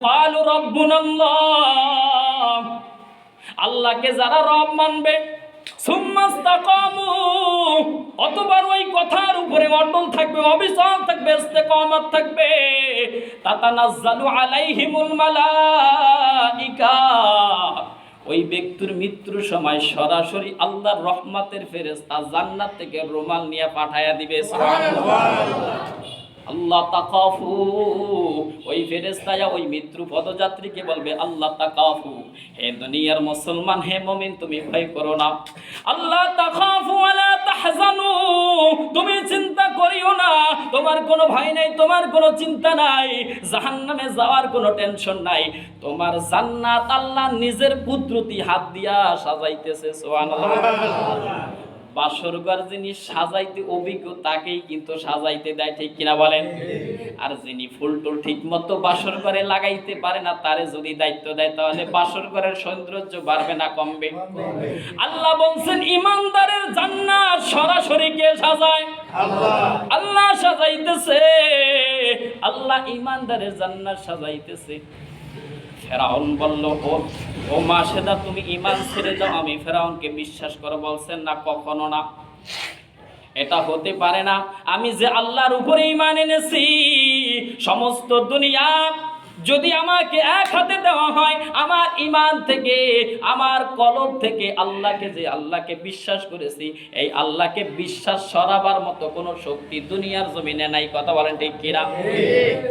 قالوا ربنا الله আল্লাহকে যারা রব মানবে সুম্মাস্তাকামু অতবার ওই কথার উপরে অটল থাকবে অবিচল থাকবে ইস্তেকামত থাকবে তাতানাজ্জালু আলাইহিমুল মালাইকা ওই ব্যক্তির মৃত্যুর সময় সরাসরি আল্লাহর রহমতের ফেরেশতা জান্নাত থেকে রুমাল নিয়ে পাঠায়া দিবে সুবহানাল্লাহ আল্লাহ তাকাফু। ওই ফেরেস্তায়া ওই মৃত্যু পদযাত্রীকে বলবে, আল্লাহ তাকাফু। হে দুনিয়ার মুসলমান, হে মমিন, তুমি ভয় করো না। আল্লাহ তাকাফু আলা তাহজানু। তুমি চিন্তা করিও না। তোমার কোনো ভয় নাই, তোমার কোনো চিন্তা নাই। জাহান্নামে যাওয়ার কোনো টেনশন নাই। তোমার জান্নাত আল্লাহ নিজের কুদরতি হাত দিয়া সাজাইতেছে, সুবহানাল্লাহ। বাসরঘর যিনি সাজাইতে অভিজ্ঞ তাকেই কিন্তু সাজাইতে দেয় ঠিক কিনা বলেন? আর যিনি ফুল টুল ঠিক মতো বাসর ঘরে লাগাইতে পারে না তারে যদি দায়িত্ব দেয় তাহলে বাসর ঘরের সৌন্দর্য বাড়বে না কমবে। আল্লাহ বলছেন ইমানদারের জান্নাত সরাসরি কে সাজায়? আল্লাহ সাজাইতেছে। আল্লাহ ইমানদারের জান্নাত সাজাইতেছে। ফেরাউন বলল, ও ও মাসেদা তুমি ইমান ছেড়ে দাও। আমি ফেরাউনকে বিশ্বাস করে বলছেন না, কখনো না। এটা হতে পারে না। আমি যে আল্লাহর উপরে ইমান এনেছি, সমস্ত দুনিয়া যদি আমাকে এক হাতে দেওয়া হয় আমার ইমান থেকে আমার কলব থেকে আল্লাহকে যে আল্লাহকে বিশ্বাস করেছি এই আল্লাহকে বিশ্বাস সরাবার মতো কোনো শক্তি দুনিয়ার জমিনে নাই। কথা বলেন ঠিক কিনা?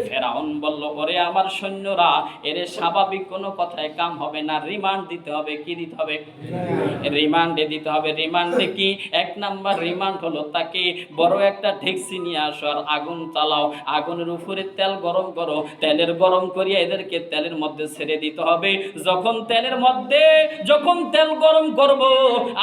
ফেরাউন বলল ওরে আমার সৈন্যরা এর স্বাভাবিক কোনো কথায় কাম হবে না। রিমান্ড দিতে হবে কি দিতে হবে? রিমান্ডে দিতে হবে। রিমান্ডে কি? এক নাম্বার রিমান্ড হলো তাকে বড় একটা ঠেকসি নিয়ে আসো আর আগুন চালাও। আগুনের উপরে তেল গরম করো। তেলের গরম করিয়া এদেরকে তেলের মধ্যে ছেড়ে দিতে হবে। যখন তেলের মধ্যে, যখন তেল গরম করব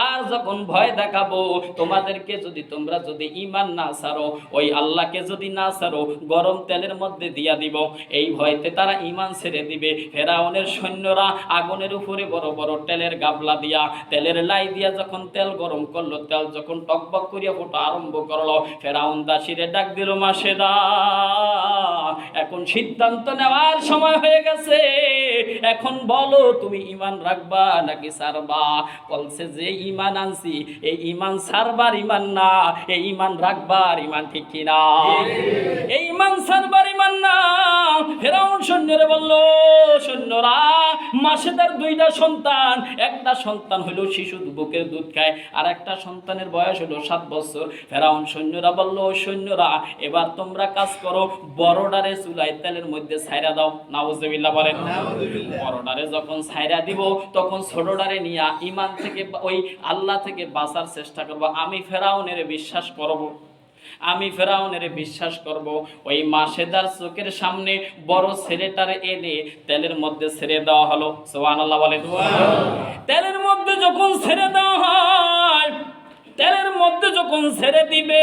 আর যখন ভয় দেখাবো, তোমাদেরকে যদি তোমরা যদি ইমান না ছাড়ো, ওই আল্লাহকে যদি না ছাড়ো, গরম তেলের মধ্যে দিয়া দিব। এই ভয়তে তারা ইমান ছেড়ে দিবে। ফেরাউনের সৈন্যরা আগুনের উপরে বড় বড় তেলের গাবলা দিয়া, তেলের লাই দিয়া যখন তেল গরম করল, তেল যখন টকবক করিয়া ফোটা আরম্ভ করল, ফেরাউন দাসিরে ডাক দিল, মাসেদা এখন সিদ্ধান্ত নেওয়ার সময় হয়ে গেছে। এখন বলো, তুমি ইমান রাখবা নাকি সারবা? বলছে যে ইমান আনছি। এই ইমান সারবার ইমান না, এই ইমান রাখবার ইমান ঠিক কিনা? এই ইমান সারবার ইমান না। ফেরাউন সৈন্যরে বলল, সৈন্যরা, মাসেদার দুইটা সন্তান। একটা সন্তান হলো শিশু বুকের দুধ খায়। আর একটা সন্তানের বয়স হলো সাত বছর। ফেরাউন সৈন্যরা বলল, সৈন্যরা, এবার তোমরা কাজ করো, বড়ডারে চুলাই তেলের মধ্যে ছাইরা দাও। নাউজুবিল্লাহ বলেন। বড়ডারে যখন ছাইরা দিব তখন ছোটডারে নিয়ে ইমান থেকে ওই আল্লাহ থেকে বাঁচার চেষ্টা করব। আমি ফেরাউনের বিশ্বাস করব। আমি ফেরাউনের বিশ্বাস করব। ওই মাসেদার চোখের সামনে বড় ছেলেটার এনে তেলের মধ্যে ছেড়ে দেওয়া হলো। সোহান আল্লাহ বলেন তেলের মধ্যে যখন ছেড়ে দেওয়া হয় তেলের মধ্যে যখন ছেড়ে দিবে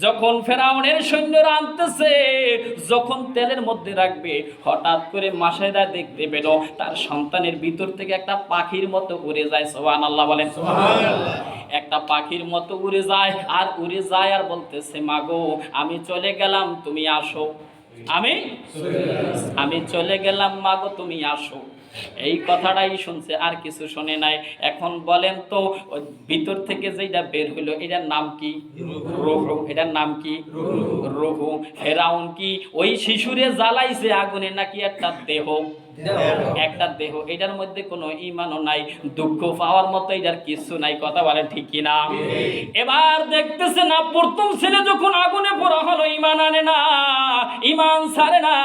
যখন ফেরাউনের সৈন্যরা আনতেছে যখন তেলের মধ্যে রাখবে হঠাৎ করে মাসেদা দেখতে পেল তার সন্তানের ভিতর থেকে একটা পাখির মতো উড়ে যায় সোহান আল্লাহ বলেন একটা পাখির মতো উড়ে যায় আর উড়ে যায় আর বলতেছে মাগো আমি চলে গেলাম তুমি আসো। আমি? আমি চলে গেলাম মাগো তুমি আসো। এই কথাটাই শুনছে আর কিছু শুনে নাই। এখন বলেন তো ভিতর থেকে যেটা বের হইল এটার নাম কি? রুহু এটার নাম কি? রুহু ফেরাউন কি? ওই শিশুরে জ্বালাইছে আগুনে নাকি একটা দেহ? একটা দেহ। এটার মধ্যে কোনো ইমানও নাই দুঃখ পাওয়ার মতো এটার কিছু নাই কথা বলেন ঠিক কিনা এবার দেখতেছে না প্রথম ছেলে যখন আগুনে পড়া হলো ইমান আনে না ইমান সারে না।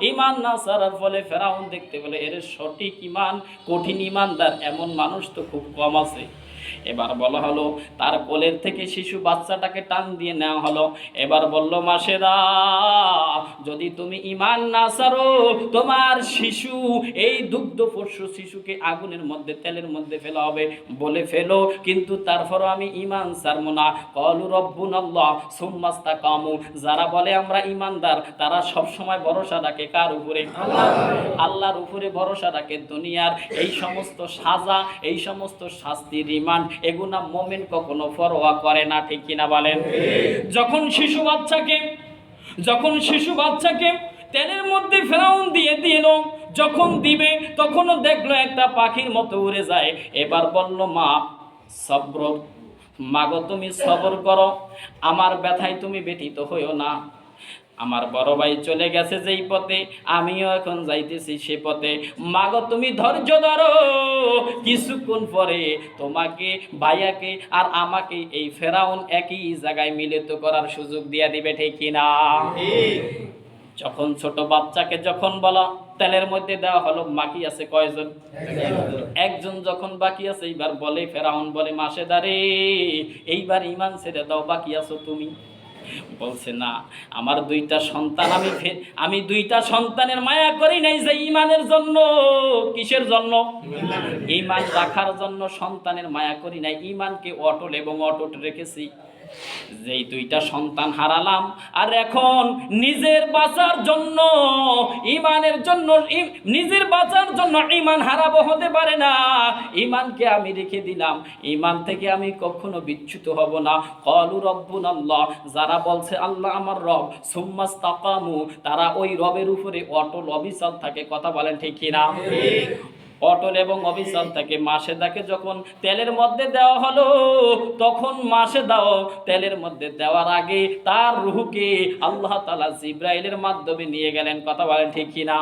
ইমান না সারার ফলে ফেরাউন দেখতে পেলে এর সঠিক ইমান, কঠিন ইমানদার। এমন মানুষ তো খুব কম আছে। এবার বলা হলো, তার কোলের থেকে শিশু বাচ্চাটাকে টান দিয়ে নেওয়া হলো। এবার বলল মাসেরা যদি তুমি ইমান না সারো, তোমার শিশু, এই দুগ্ধ পোষ্য শিশুকে আগুনের মধ্যে, তেলের মধ্যে ফেলা হবে বলে ফেলো। কিন্তু তারপরও আমি ইমান সারবো না। কলু রব্বুন আল্লাহ কামু যারা বলে, আমরা ইমানদার, তারা সব সময় ভরসা রাখে কার উপরে? আল্লাহর উপরে ভরসা রাখে দুনিয়ার। এই সমস্ত সাজা, এই সমস্ত শাস্তি রিমান্ড এগুনা মোমেন কখনো ফরোয়া করে না, ঠিক কিনা বলেন? যখন শিশু বাচ্চাকে, যখন শিশু বাচ্চাকে তেলের মধ্যে ফেরাউন দিয়ে দিল, যখন দিবে, তখনও দেখল একটা পাখির মতো উড়ে যায়। এবার বলল, মা, সব্র, মাগো তুমি সবর করো, আমার ব্যথায় তুমি ব্যথিত হইও না। আমার বড় ভাই চলে গেছে যেই পথে আমিও এখন যাইতেছি সে পথে। মাগো তুমি ধৈর্য ধরো। কিছুক্ষণ পরে তোমাকে ভাইয়াকে আর আমাকে এই ফেরাউন একই জায়গায় মিলিত করার সুযোগ দিয়ে দিবে ঠিক কিনা? যখন ছোট বাচ্চাকে যখন বলা তেলের মধ্যে দেওয়া হলো বাকি আছে কয়জন? একজন যখন বাকি আছে এইবার বলে ফেরাউন বলে মাসে দারে এইবার ইমান ছেড়ে দাও বাকি আছো তুমি। বলছে না আমার দুইটা সন্তান আমি আমি দুইটা সন্তানের মায়া করি নাই যে ইমানের জন্য। কিসের জন্য? ইমান রাখার জন্য সন্তানের মায়া করি নাই। ইমানকে অটল এবং অটল রেখেছি। যেই দুইটা সন্তান হারালাম, আর এখন নিজের বাঁচার জন্য, ইমানের জন্য নিজের বাঁচার জন্য ইমান হারাবো হতে পারে না। ইমানকে আমি রেখে দিলাম। ইমান থেকে আমি কখনো বিচ্যুত হব না। কলু রব্বুন আল্লাহ যারা বলছে, আল্লাহ আমার রব। সুম্মাস তাকামু তারা ওই রবের উপরে অটল অবিচল থাকে। কথা বলেন ঠিক কিনা? অটল এবং অবিচল থাকে। মাসে দাকে যখন তেলের মধ্যে দেওয়া হলো, তখন মাসে দাও তেলের মধ্যে দেওয়ার আগে তার রুহুকে আল্লাহ তালা জিব্রাইলের মাধ্যমে নিয়ে গেলেন। কথা বলেন ঠিক কিনা?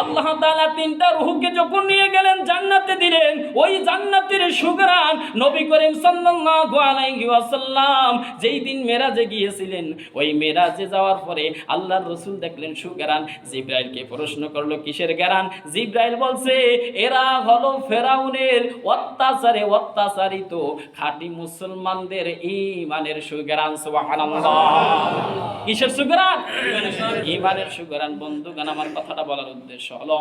আল্লাহ তালা তিনটা রুহুকে যখন নিয়ে গেলেন, জান্নাতে দিলেন। ওই জান্নাতের সুগরান নবী করিম ওয়াসাল্লাম যেই দিন মেরাজে গিয়েছিলেন, ওই মেরাজে যাওয়ার পরে আল্লাহর রসুল দেখলেন সুগরান। জিব্রাইলকে প্রশ্ন করল, কিসের গেরান? জিব্রাইল বলছে, এরা হলো ফেরাউনের অত্যাচারে অত্যাচারিত খাঁটি মুসলমানদের ইমানের সুগেরান কিসের সুগেরান? ইমানের সুগেরান বন্ধুগান আমার কথাটা বলার উদ্দেশ্য হলো